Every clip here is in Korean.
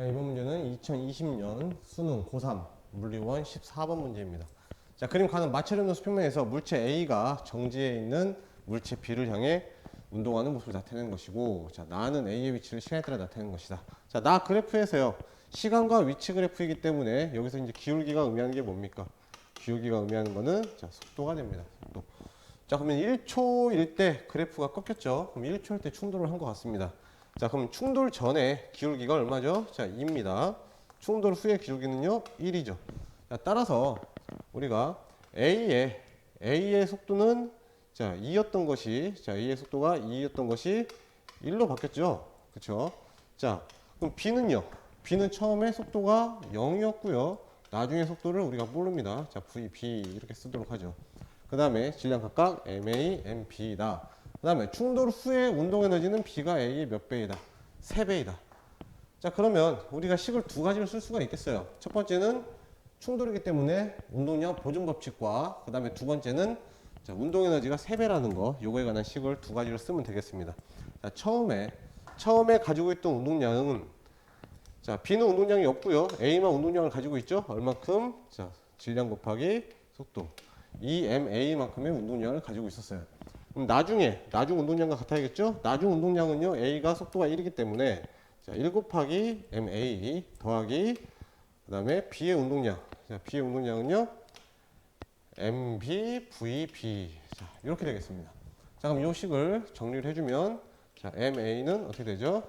자, 이번 문제는 2020년 수능 고3 물리원 14번 문제입니다. 자, 그림 가는 마찰 없는 수평면에서 물체 A가 정지해 있는 물체 B를 향해 운동하는 모습을 나타내는 것이고, 자, 나는 A의 위치를 시간에 따라 나타내는 것이다. 자, 나 그래프에서요, 시간과 위치 그래프이기 때문에 여기서 이제 기울기가 의미하는 게 뭡니까? 기울기가 의미하는 거는 자, 속도가 됩니다. 속도. 자, 그러면 1초일 때 그래프가 꺾였죠? 그럼 1초일 때 충돌을 한 것 같습니다. 자, 그럼 충돌 전에 기울기가 얼마죠? 자, 2입니다. 충돌 후의 기울기는요, 1이죠. 자, 따라서 우리가 A의 A의 속도는 자, 2였던 것이 자, A의 속도가 2였던 것이 1로 바뀌었죠. 그렇죠? 자, 그럼 B는요. B는 처음에 속도가 0이었고요. 나중에 속도를 우리가 모릅니다. 자, V, B 이렇게 쓰도록 하죠. 그 다음에 질량 각각 MA, MB다. 그 다음에 충돌 후에 운동 에너지는 B가 A의 몇 배이다? 3배이다. 자, 그러면 우리가 식을 두 가지를 쓸 수가 있겠어요. 첫 번째는 충돌이기 때문에 운동량 보존 법칙과 그 다음에 두 번째는 자, 운동 에너지가 3배라는 거, 요거에 관한 식을 두 가지를 쓰면 되겠습니다. 자, 처음에, 처음에 가지고 있던 운동량은 자, B는 운동량이 없고요. A만 운동량을 가지고 있죠. 얼만큼? 자, 질량 곱하기 속도. 이 MA만큼의 운동량을 가지고 있었어요. 그럼 나중에 나중 운동량과 같아야겠죠? 나중 운동량은요. A가 속도가 1이기 때문에 자, 1 곱하기 MA 더하기 그 다음에 B의 운동량. 자, B의 운동량은요. MB VB. 자, 이렇게 되겠습니다. 자, 그럼 이 식을 정리를 해 주면 자, MA는 어떻게 되죠?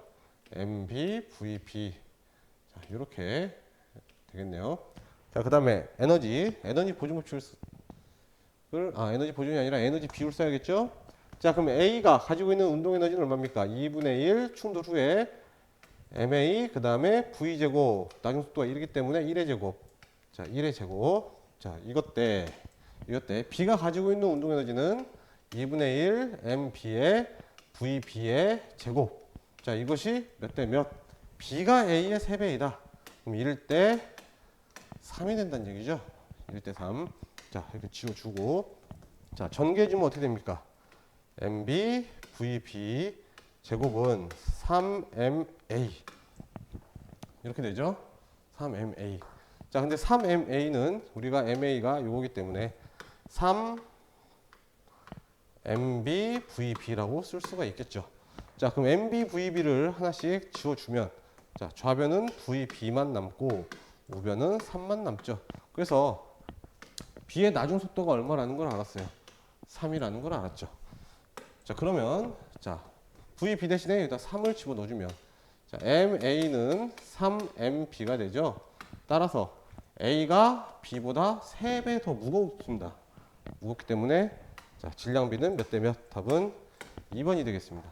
MB VB. 자, 이렇게 되겠네요. 자, 그 다음에 에너지. 에너지 법칙을 쓰- 을- 아, 에너지 보존이 아니라 에너지 비율 써야겠죠? 자, 그럼 A가 가지고 있는 운동 에너지는 얼마입니까? 2분의 1 충돌 후에 MA 그 다음에 V 제곱 나중 속도가 1이기 때문에 1의 제곱. 자, 1의 제곱. 자, 이것 때 이것 때 B가 가지고 있는 운동 에너지는 2분의 1 MB의 VB의 제곱. 자, 이것이 몇 대 몇? B가 A의 3배이다. 그럼 이럴 때 3이 된다는 얘기죠. 1대 3. 자, 이렇게 지워주고. 자, 전개해주면 어떻게 됩니까? MB, VB 제곱은 3MA. 이렇게 되죠? 3MA. 자, 근데 3MA는 우리가 MA가 요거기 때문에 3MB, VB라고 쓸 수가 있겠죠. 자, 그럼 MB, VB를 하나씩 지워주면 자, 좌변은 VB만 남고 우변은 3만 남죠. 그래서 B의 나중 속도가 얼마라는 걸 알았어요. 3이라는 걸 알았죠. 자, 그러면 자, VB 대신에 여기다 3을 집어 넣어주면 자, MA는 3MB가 되죠. 따라서 A가 B보다 3배 더 무겁습니다. 무겁기 때문에 자, 질량비는 몇 대 몇? 답은 2번이 되겠습니다.